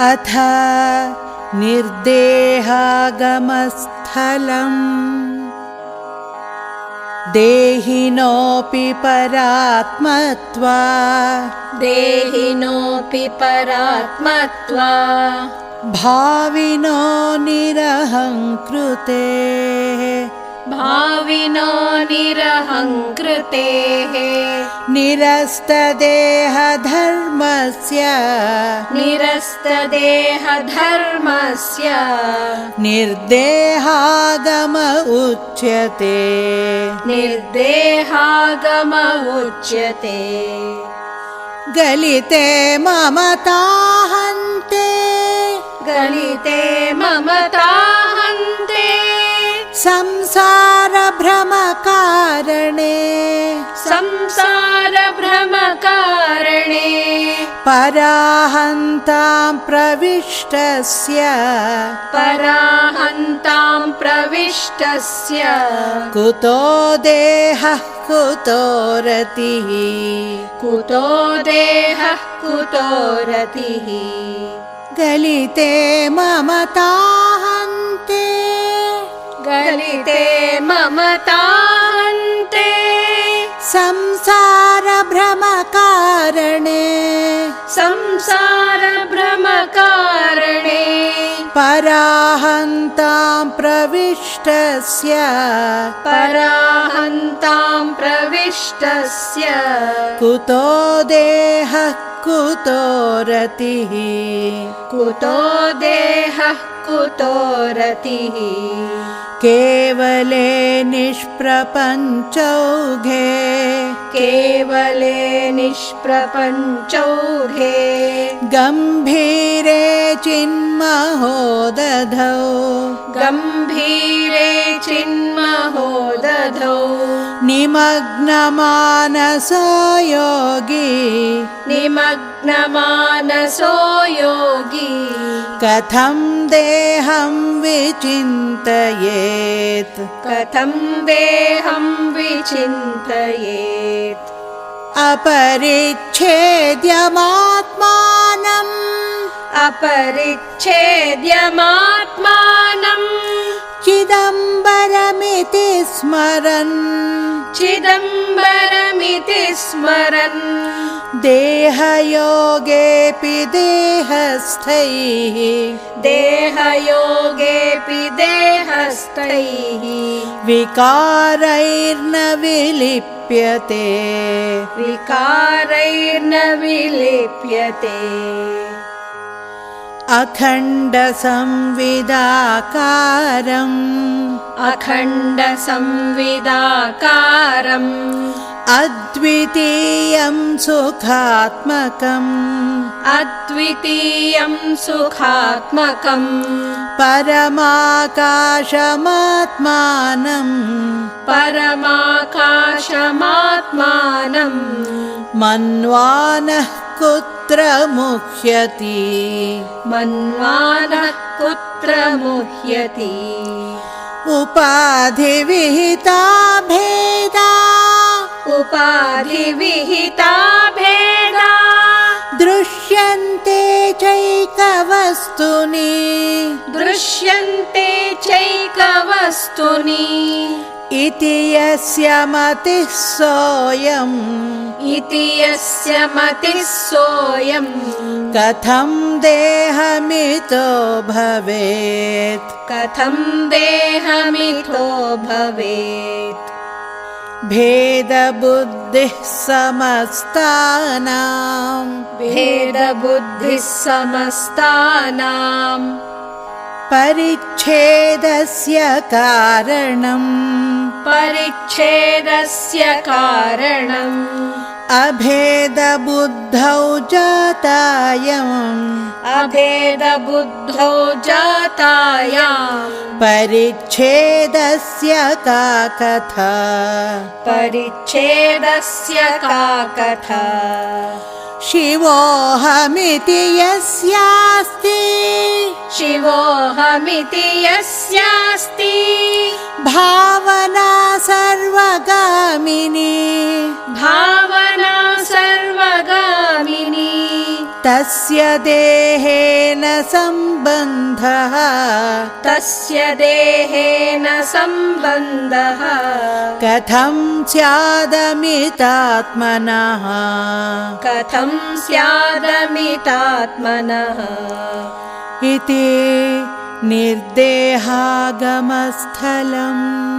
अथ निर्देहागमस्थलम्। देहिनोऽपि परात्मत्वा। देहिनोऽपि परात्मत्वा। भाविनो निरहङ्कृते भाविनो निरहङ्कृतेः। निरस्तदेहधर्मस्य। निरस्तदेहधर्मस्य। निर्देहागम उच्यते। निर्देहागम उच्यते। गलिते ममताहन्ते गलिते ममताहन्ते संसारभ्रमकारणे। संसारभ्रमकारणे। पराहन्तां प्रविष्टस्य। पराहन्तां प्रविष्टस्य। कुतो देहः कुतो रतिः। कुतो देहः कुतो रतिः। गलिते ममताहन्ते गलिते ममतान्ते संसारभ्रमकारणे। संसारभ्रमकारणे। पराहन्तां प्रविष्टस्य। पराहन्तां प्रविष्टस्य। कुतो देहः कुतो रतिः। कुतो देहः कुतो रतिः केवले निष्प्रपञ्चौघे। केवले निष्प्रपञ्चौघे। गम्भीरे चिन्महोदधौ। गम्भीरे चिन्महोदधौ निमग्नमानसो योगी निमग्नमानसो योगी। कथं देहं विचिन्तयेत्। कथं देहं विचिन्तयेत्। अपरिच्छेद्यमात्मानम् अपरिच्छेद्यमात्मानम् चिदम्बरमिति स्मरन् चिदम्बरमिति स्मरन्। देहयोगेऽपि देहस्थैः। देहयोगेऽपि देहस्थैः। विकारैर्न विलिप्यते। विकारैर्न विलिप्यते अखण्डसंविदाकारम् अखण्डसंविदाकारम् अद्वितीयं सुखात्मकम् अद्वितीयं सुखात्मकम् परमाकाशमात्मानम् परमाकाशमात्मानम् मन्वानः कुत्र मुह्यति? मन्वानः कुत्र मुह्यति? उपाधिविहिता भेदा। उपाधिविहिता भेदा। दृश्यन्ते चैकवस्तुनि। दृश्यन्ते चैकवस्तुनि इति यस्य मतिः सोऽयम्। इति यस्य मतिः सोऽयम्। कथं देहमितो भवेत्। कथं देहमिथो भवेत्। भेदबुद्धिः समस्तानाम्। भेदबुद्धिः समस्तानाम् परिच्छेदस्य कारणम्। परिच्छेदस्य कारणम्। अभेदबुद्धौ जातायम्। अभेदबुद्धौ जातायाम्। परिच्छेदस्य का कथा। परिच्छेदस्य का कथा। शिवोऽहमिति यस्यास्ति शिवोऽहमिति यस्यास्ति। भावना सर्वगामिनी। भावना सर्वगामिनी। तस्य देहेन सम्बन्धः। तस्य देहेन सम्बन्धः। कथं स्यादमितात्मनः? कथं स्यादमितात्मनः इति निर्देहागमस्थलम्